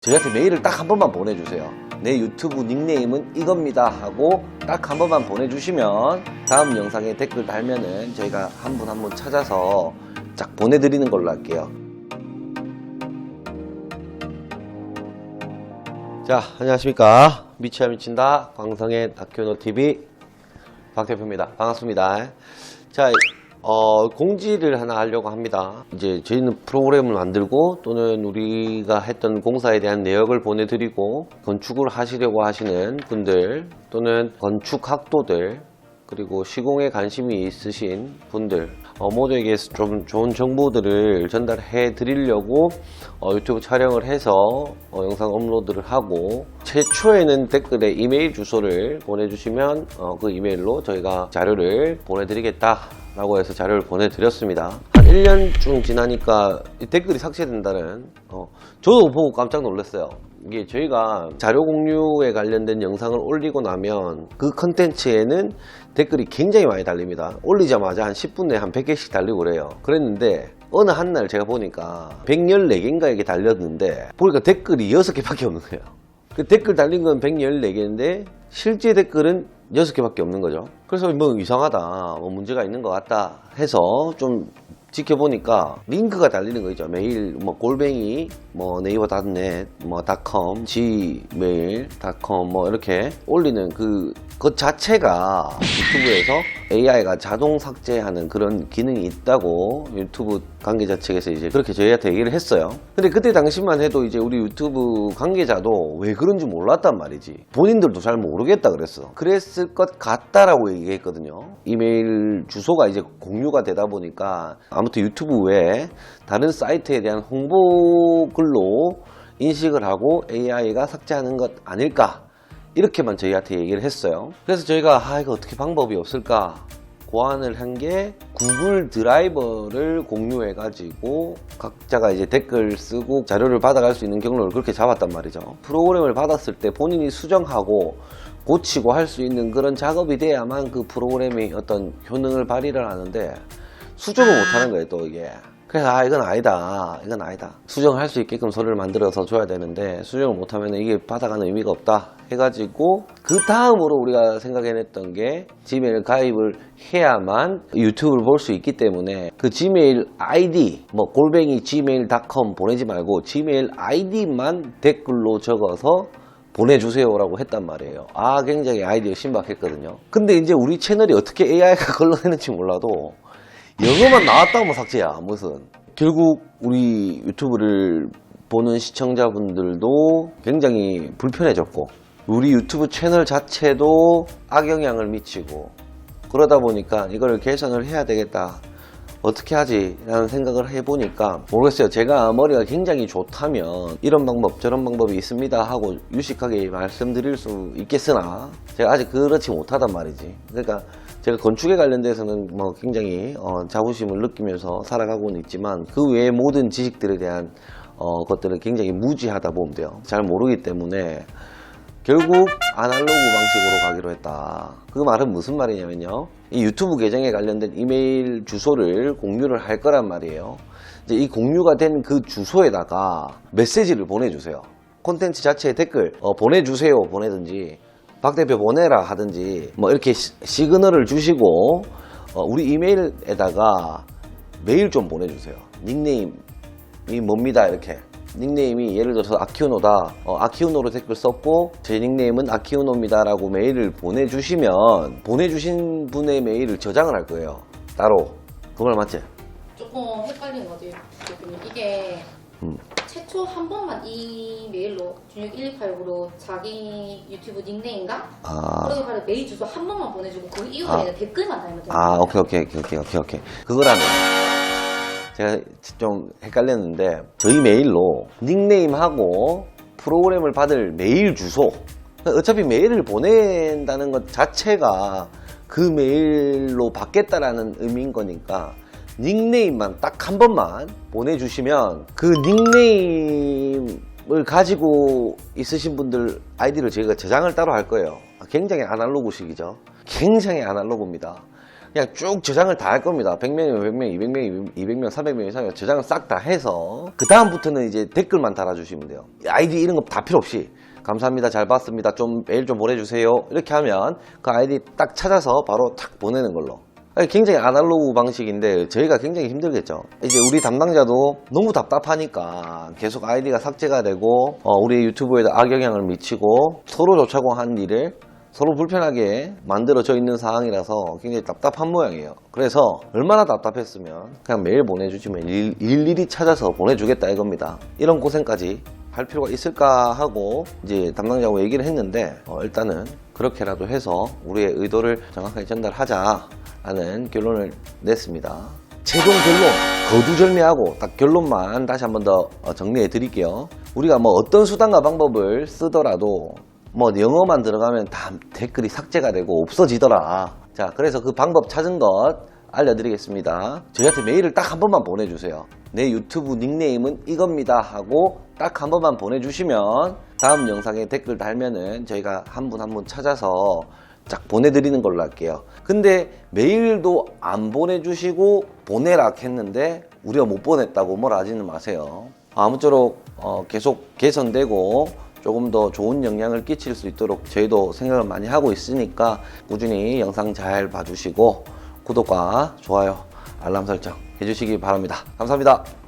저희한테 메일을 딱 한 번만 보내주세요. 내 유튜브 닉네임은 이겁니다 하고 딱 한 번만 보내주시면 다음 영상에 댓글 달면은 저희가 한 분 한 분 찾아서 쫙 보내드리는 걸로 할게요. 자, 안녕하십니까. 미치야 미친다. 광성의 다큐노 TV 박 대표입니다. 반갑습니다. 자, 어, 공지를 하나 하려고 합니다. 이제 저희는 프로그램을 만들고 또는 우리가 했던 공사에 대한 내역을 보내드리고 건축을 하시려고 하시는 분들 또는 건축학도들 그리고 시공에 관심이 있으신 분들 어, 모두에게 좀 좋은 정보들을 전달해 드리려고 어, 유튜브 촬영을 해서 어, 영상 업로드를 하고 최초에는 댓글에 이메일 주소를 보내주시면 어, 그 이메일로 저희가 자료를 보내드리겠다 라고 해서 자료를 보내드렸습니다 한 1년쯤 지나니까 이 댓글이 삭제된다는 어, 저도 보고 깜짝 놀랐어요 이게 저희가 자료 공유에 관련된 영상을 올리고 나면 그 컨텐츠에는 댓글이 굉장히 많이 달립니다. 올리자마자 한 10분 내에 한 100개씩 달리고 그래요. 그랬는데 어느 한 날 제가 보니까 114개인가 이게 달렸는데 보니까 댓글이 6개밖에 없는 거예요. 그 댓글 달린 건 114개인데 실제 댓글은 6개밖에 없는 거죠. 그래서 뭐 이상하다, 뭐 문제가 있는 것 같다 해서 좀 지켜보니까 링크가 달리는 거 있죠. 메일 뭐 골뱅이 뭐 네이버 닷넷 뭐 닷컴 gmail.com 뭐 이렇게 올리는 그, 그 자체가 유튜브에서 AI가 자동 삭제하는 그런 기능이 있다고 유튜브 관계자 측에서 이제 그렇게 저희한테 얘기를 했어요. 근데 그때 당시만 해도 이제 우리 유튜브 관계자도 왜 그런지 몰랐단 말이지. 본인들도 잘 모르겠다 그랬어. 그랬을 것 같다라고 얘기했거든요. 이메일 주소가 이제 공유가 되다 보니까 아무튼 유튜브 외에 다른 사이트에 대한 홍보 글로 인식을 하고 AI가 삭제하는 것 아닐까 이렇게만 저희한테 얘기를 했어요. 그래서 저희가 아 이거 어떻게 방법이 없을까 고안을 한 게 구글 드라이버를 공유해 가지고 각자가 이제 댓글 쓰고 자료를 받아갈 수 있는 경로를 그렇게 잡았단 말이죠. 프로그램을 받았을 때 본인이 수정하고 고치고 할 수 있는 그런 작업이 돼야만 그 프로그램이 어떤 효능을 발휘를 하는데 수정을 못 하는 거예요, 또 이게. 그래서 아 이건 아니다 이건 아니다 수정할 수 있게끔 서류를 만들어서 줘야 되는데 수정을 못하면 이게 받아가는 의미가 없다 해가지고 그 다음으로 우리가 생각해냈던 게 지메일 가입을 해야만 유튜브를 볼 수 있기 때문에 그 지메일 아이디 뭐 골뱅이 gmail.com 보내지 말고 지메일 아이디만 댓글로 적어서 보내주세요라고 했단 말이에요. 아, 굉장히 아이디어 신박했거든요. 근데 이제 우리 채널이 어떻게 AI가 걸러내는지 몰라도 영어만 나왔다고 삭제야, 무슨. 결국 우리 유튜브를 보는 시청자분들도 굉장히 불편해졌고, 우리 유튜브 채널 자체도 악영향을 미치고, 그러다 보니까 이걸 개선을 해야 되겠다. 어떻게 하지? 라는 생각을 해보니까 모르겠어요. 제가 머리가 굉장히 좋다면 이런 방법 저런 방법이 있습니다 하고 유식하게 말씀드릴 수 있겠으나 제가 아직 그렇지 못하단 말이지. 그러니까 제가 건축에 관련돼서는 뭐 굉장히 어, 자부심을 느끼면서 살아가고는 있지만 그 외의 모든 지식들에 대한 어, 것들은 굉장히 무지하다 보면 돼요. 잘 모르기 때문에 결국 아날로그 방식으로 가기로 했다. 그 말은 무슨 말이냐면요. 이 유튜브 계정에 관련된 이메일 주소를 공유를 할 거란 말이에요. 이제 이 공유가 된 그 주소에다가 메시지를 보내주세요. 콘텐츠 자체에 댓글 어, 보내주세요 보내든지 박 대표 보내라 하든지 뭐 이렇게 시, 시그널을 주시고 어, 우리 이메일에다가 메일 좀 보내주세요. 닉네임이 뭡니다 이렇게 닉네임이 예를 들어서 아키우노다 어, 아키우노로 댓글 썼고 제 닉네임은 아키우노입니다 라고 메일을 보내주시면 보내주신 분의 메일을 저장을 할 거예요 따로 그 말 맞지? 조금 헷갈리는 거지. 이게 음. 최초 한 번만 이 메일로 준혁 118으로 자기 유튜브 닉네임과 아, 그렇게 하는 메일 주소 한 번만 보내주고 그 이후에 아. 는 댓글만 달면 돼요. 아 오케이 오케이 오케이 오케이 오케이 오케이 그거라면 제가 좀 헷갈렸는데 저희 메일로 닉네임하고 프로그램을 받을 메일 주소 어차피 메일을 보낸다는 것 자체가 그 메일로 받겠다라는 의미인 거니까 닉네임만 딱 한 번만 보내주시면 그 닉네임을 가지고 있으신 분들 아이디를 저희가 저장을 따로 할 거예요. 굉장히 아날로그식이죠. 굉장히 아날로그입니다. 그냥 쭉 저장을 다 할 겁니다. 100명이면 100명, 200명, 200명, 300명 이상이면 저장을 싹 다 해서 그 다음부터는 이제 댓글만 달아주시면 돼요. 아이디 이런 거 다 필요 없이 감사합니다. 잘 봤습니다. 좀 메일 좀 보내주세요. 이렇게 하면 그 아이디 딱 찾아서 바로 탁 보내는 걸로. 굉장히 아날로그 방식인데 저희가 굉장히 힘들겠죠. 이제 우리 담당자도 너무 답답하니까 계속 아이디가 삭제가 되고 어, 우리 유튜브에도 악영향을 미치고 서로 조차고 한 일을 서로 불편하게 만들어져 있는 상황이라서 굉장히 답답한 모양이에요. 그래서 얼마나 답답했으면 그냥 메일 보내주시면 일, 일일이 찾아서 보내주겠다 이겁니다. 이런 고생까지 할 필요가 있을까 하고 이제 담당자하고 얘기를 했는데 어, 일단은 그렇게라도 해서 우리의 의도를 정확하게 전달하자라는 결론을 냈습니다. 최종 결론 거두절미하고 딱 결론만 다시 한 번 더 어, 정리해 드릴게요. 우리가 뭐 어떤 수단과 방법을 쓰더라도 뭐 영어만 들어가면 다 댓글이 삭제가 되고 없어지더라. 자, 그래서 그 방법 찾은 것 알려드리겠습니다. 저희한테 메일을 딱 한 번만 보내주세요. 내 유튜브 닉네임은 이겁니다 하고 딱 한 번만 보내주시면 다음 영상에 댓글 달면은 저희가 한 분 한 분 찾아서 쫙 보내드리는 걸로 할게요. 근데 메일도 안 보내주시고 보내라 했는데 우리가 못 보냈다고 뭐라 하지는 마세요. 아무쪼록 어, 계속 개선되고 조금 더 좋은 영향을 끼칠 수 있도록 저희도 생각을 많이 하고 있으니까 꾸준히 영상 잘 봐주시고 구독과 좋아요, 알람 설정 해주시기 바랍니다. 감사합니다.